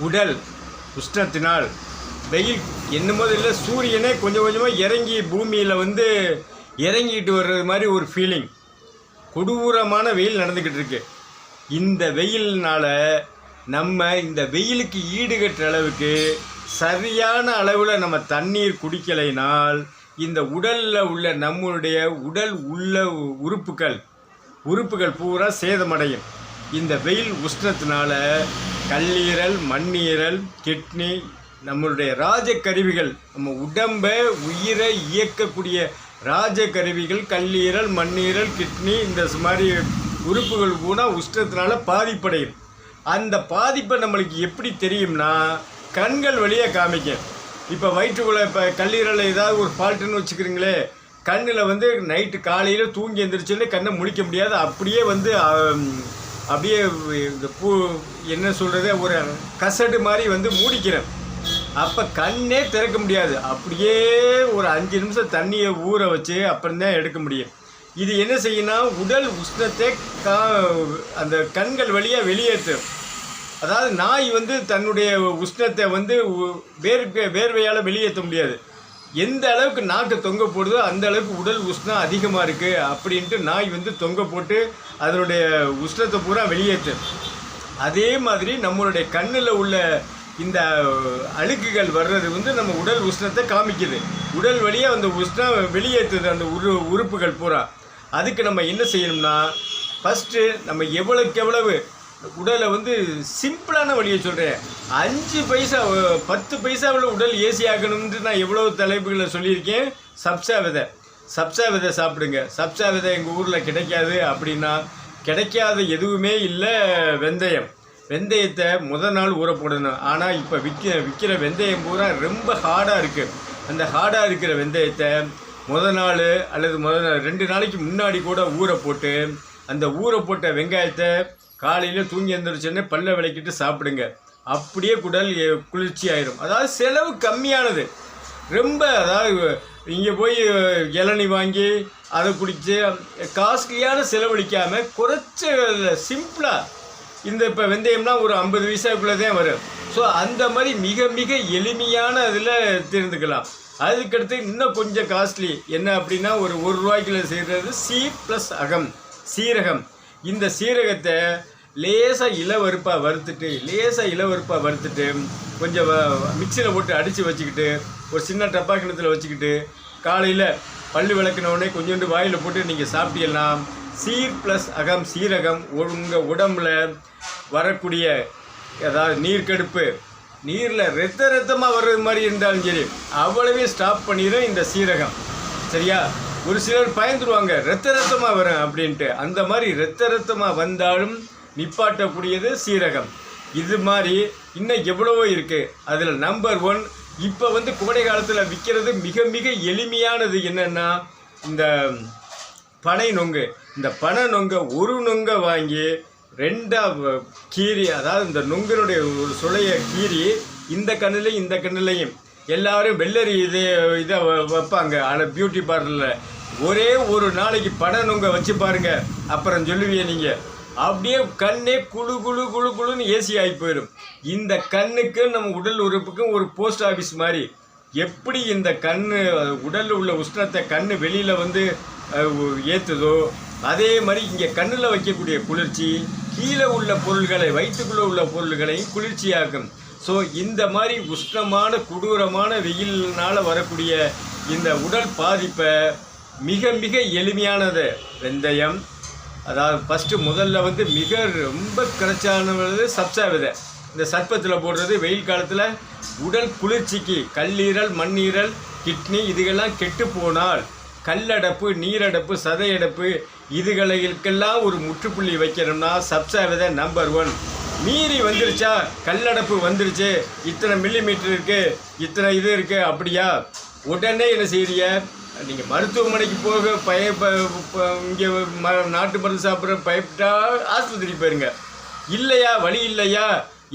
உடல் உஷ்ணத்தினால் வெயில் என்னமோ இல்லை சூரியனே கொஞ்சம் கொஞ்சமாக இறங்கி பூமியில் வந்து இறங்கிட்டு வர்றது மாதிரி ஒரு ஃபீலிங் கொடூரமான வெயில் நடந்துக்கிட்டு இருக்கு. இந்த வெயில்னால் நம்ம இந்த வெயிலுக்கு ஈடுகட்டுற அளவுக்கு சரியான அளவில் நம்ம தண்ணீர் குடிக்கலைனால் இந்த உடலில் உள்ள நம்மளுடைய உடல் உள்ள உறுப்புகள் உறுப்புகள் பூரா சேதமடையும். இந்த வெயில் உஷ்ணத்தினால கல்லீரல் மண்ணீரல் கிட்னி நம்மளுடைய ராஜக்கருவிகள் நம்ம உடம்பை உயிரை இயக்கக்கூடிய ராஜக்கருவிகள் கல்லீரல் மண்ணீரல் கிட்னி இந்த மாதிரி உறுப்புகள் கூட உஷ்ணத்தினால பாதிப்படையும். அந்த பாதிப்பை நம்மளுக்கு எப்படி தெரியும்னா கண்கள் வழியாக காமிக்கும். இப்போ வயிற்றுக்குள்ளே இப்போ கல்லீரலில் ஏதாவது ஒரு ஃபால்ட்டுன்னு வச்சுக்கிறீங்களே கண்ணில் வந்து நைட்டு காலையில் தூங்கி எந்திரிச்சோன்னே கண்ணை முழிக்க முடியாது. அப்படியே வந்து அப்படியே இந்த பூ என்ன சொல்கிறது ஒரு கசடு மாதிரி வந்து மூடிக்கிறேன். அப்போ கண்ணே திறக்க முடியாது. அப்படியே ஒரு அஞ்சு நிமிஷம் தண்ணியை ஊற வச்சு அப்புறம்தான் எடுக்க முடியும். இது என்ன செய்யும்னா உடல் உஷ்ணத்தை கா அந்த கண்கள் வழியாக வெளியேற்றும். அதாவது நாய் வந்து தன்னுடைய உஷ்ணத்தை வந்து வேர்வை வேர்வையால் வெளியேற்ற முடியாது. எந்த அளவுக்கு நாக்கு தொங்க போடுதோ அந்த அளவுக்கு உடல் உஷ்ணம் அதிகமாக இருக்குது அப்படின்ட்டு நாய் வந்து தொங்க போட்டு அதனுடைய உஷ்ணத்தை பூரா வெளியேற்று. அதே மாதிரி நம்மளுடைய கண்ணில் உள்ள இந்த அழுக்குகள் வர்றது வந்து நம்ம உடல் உஷ்ணத்தை காமிக்குது. உடல் வழியாக அந்த உஷ்ணம் வெளியேற்றுது அந்த உரு உறுப்புகள் பூரா. அதுக்கு நம்ம என்ன செய்யணும்னா ஃபஸ்ட்டு நம்ம எவ்வளோக்கு எவ்வளவு உடலை வந்து சிம்பிளான வழியை சொல்கிறேன் அஞ்சு பைசா பத்து பைசாவில் உடல் ஏசி ஆக்கணும்னு நான் எவ்வளோ தலைப்புகளை சொல்லியிருக்கேன். சப்சா விதை சப்சா விதை சாப்பிடுங்க. சப்சா விதை எங்கள் ஊரில் கிடைக்காது அப்படின்னா கிடைக்காத எதுவுமே இல்லை வெந்தயம். வெந்தயத்தை முத நாள் ஊற போடணும். ஆனால் இப்போ விற்க விற்கிற வெந்தயம் பூரா ரொம்ப ஹார்டாக இருக்குது அந்த ஹார்டாக இருக்கிற வெந்தயத்தை முத நாள் அல்லது முத நாள் ரெண்டு நாளைக்கு முன்னாடி கூட ஊற போட்டு அந்த ஊற போட்ட வெங்காயத்தை காலையில் தூங்கி எழுந்திரிச்சோடனே பல்ல விளக்கிட்டு சாப்பிடுங்க. அப்படியே குடல் குளிர்ச்சி ஆயிரும் அதாவது செலவு கம்மியானது. ரொம்ப அதாவது இங்கே போய் இளநி வாங்கி அதை குடித்து காஸ்ட்லியான செலவழிக்காமல் குறைச்ச சிம்பிளாக இந்த இப்போ வெந்தயம்னா ஒரு ஐம்பது வயசாக்குள்ளே தான் வரும். ஸோ அந்த மாதிரி மிக மிக எளிமையான இதில் தெரிந்துக்கலாம். அதுக்கடுத்து இன்னும் கொஞ்சம் காஸ்ட்லி. என்ன அப்படின்னா ஒரு ஒரு ரூபாய்க்குள்ள செய்கிறது சி ப்ளஸ் அகம் சீரகம். இந்த சீரகத்தை லேசாக இளவறுப்பாக வறுத்துட்டு லேசாக இளவறுப்பாக வறுத்துட்டு கொஞ்சம் மிக்சியில் போட்டு அடித்து வச்சுக்கிட்டு ஒரு சின்ன டப்பா கிணத்துல வச்சுக்கிட்டு காலையில் பல்லு விளக்குன உடனே கொஞ்சோண்டு வாயில் போட்டு நீங்கள் சாப்பிட்டீங்கன்னா சீர் ப்ளஸ் அகம் சீரகம் உங்கள் உடம்புல வரக்கூடிய ஏதாவது நீர்க்கெடுப்பு நீரில் ரத்த ரத்தமாக வர்றது மாதிரி இருந்தாலும் சரி அவ்வளவே ஸ்டாப் பண்ணிடும் இந்த சீரகம். சரியா? ஒரு சிலர் பயந்துருவாங்க ரத்த ரத்தமாக வரும் அப்படின்ட்டு. அந்த மாதிரி ரத்த ரத்தமாக வந்தாலும் நிப்பாட்டக்கூடியது சீரகம். இது மாதிரி இன்னும் எவ்வளவோ இருக்குது அதில் நம்பர் ஒன் இப்போ வந்து கோடை காலத்தில் விற்கிறது மிக மிக எளிமையானது என்னென்னா இந்த பனை நொங்கு. இந்த பனை நொங்கை ஒரு நொங்கை வாங்கி ரெண்டாக கீரி கீறி அதாவது இந்த நொங்கினுடைய ஒரு சுளைய கீறி இந்த கண்ணிலையும் இந்த கண்ணிலையும் எல்லாரும் வெள்ளரி இது இதை வ- வைப்பாங்க. ஆனால் பியூட்டி பார்லரில் ஒரே ஒரு நாளைக்கு படம் உங்கள் வச்சு பாருங்க. அப்புறம் சொல்லுவீங்க நீங்கள் அப்படியே கண்ணே குழு குழு குழு குழுன்னு ஏசி ஆகி போயிடும். இந்த கண்ணுக்கு நம்ம உடல் உறுப்புக்கும் ஒரு போஸ்ட் ஆஃபீஸ் மாதிரி. எப்படி இந்த கண்ணு உடலில் உள்ள உஷ்ணத்தை கண்ணு வெளியில் வந்து ஏற்றுதோ அதே மாதிரி இங்கே கண்ணில் வைக்கக்கூடிய குளிர்ச்சி கீழே உள்ள பொருள்களை வயிற்றுக்குள்ளே உள்ள பொருள்களையும் குளிர்ச்சியாக்கும். ஸோ இந்த மாதிரி உஷ்ணமான கொடூரமான வெயிலினால் வரக்கூடிய இந்த உடல் பாதிப்பை மிக மிக எளிமையானது. வெந்தயம். அதாவது ஃபஸ்ட்டு முதல்ல வந்து மிக ரொம்ப கிடைச்சானது சப்சா விதை. இந்த சர்ப்பத்தில் போடுறது வெயில் காலத்தில் உடல் குளிர்ச்சிக்கு கல்லீரல் மண்ணீரல் கிட்னி இதுகெல்லாம் கெட்டு போனால் கல்லடப்பு நீரடப்பு சதையடப்பு இதுகளுக்கெல்லாம் ஒரு முற்றுப்புள்ளி வைக்கணும்னா சப்சா விதை நம்பர் ஒன் மீறி வந்துருச்சா? கல்லடப்பு வந்துருச்சு. இத்தனை மில்லி மீட்டர் இத்தனை இது இருக்குது அப்படியா? உடனே என்ன செய்கிறீங்க நீங்கள் மருத்துவமனைக்கு போக பய இங்கே ம நாட்டு மருந்து சாப்பிட்ற பயப்பட்டா ஆஸ்பத்திரிக்கு போயிருங்க. இல்லையா? வழி இல்லையா?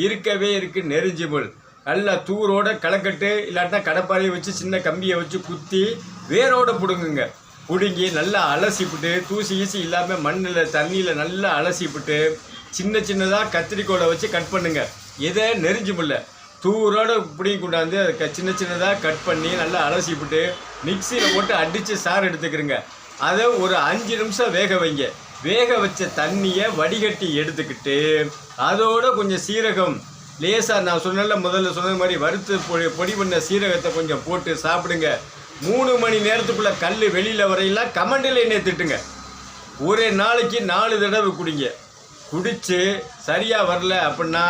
இருக்கவே இருக்குது நெருஞ்சிபிள் நல்லா தூரோட களைக்கட்டு இல்லாட்டினா கடப்பாறையை வச்சு சின்ன கம்பியை வச்சு குத்தி வேரோட பிடுங்குங்க. பிடுங்கி நல்லா அலசிப்பிட்டு தூசி ஈசி இல்லாமல் மண்ணில் தண்ணியில் நல்லா அலசிப்பிட்டு சின்ன சின்னதாக கத்திரிக்கோலை வச்சு கட் பண்ணுங்கள் எதை? நெறிஞ்சு முல்ல தூரோடு இப்படி கொண்டாந்து அதை சின்ன சின்னதாக கட் பண்ணி நல்லா அலசிவிட்டு மிக்சியில் போட்டு அடித்து சாறு எடுத்துக்கிறங்க. அதை ஒரு அஞ்சு நிமிஷம் வேக வைங்க. வேக வச்ச தண்ணியை வடிகட்டி எடுத்துக்கிட்டு அதோட கொஞ்சம் சீரகம் லேசாக நான் சொன்னல முதல்ல சொன்ன மாதிரி வறுத்து பொடி பொடி பண்ண சீரகத்தை கொஞ்சம் போட்டு சாப்பிடுங்க. மூணு மணி நேரத்துக்குள்ளே கல் வெளியில் வரையெல்லாம் கமண்டில் எண்ணெய் திட்டுங்க. ஒரே நாளைக்கு நாலு தடவை குடிங்க. குடித்து சரியாக வரல அப்படின்னா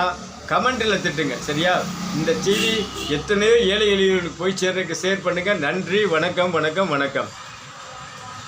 கமெண்ட்டில் திட்டுங்க சரியா? இந்த செய்தி எத்தனையோ ஏழை எளியவர்களுக்கு போய் சேர்றதுக்கு ஷேர் பண்ணுங்கள் நன்றி வணக்கம் வணக்கம் வணக்கம்.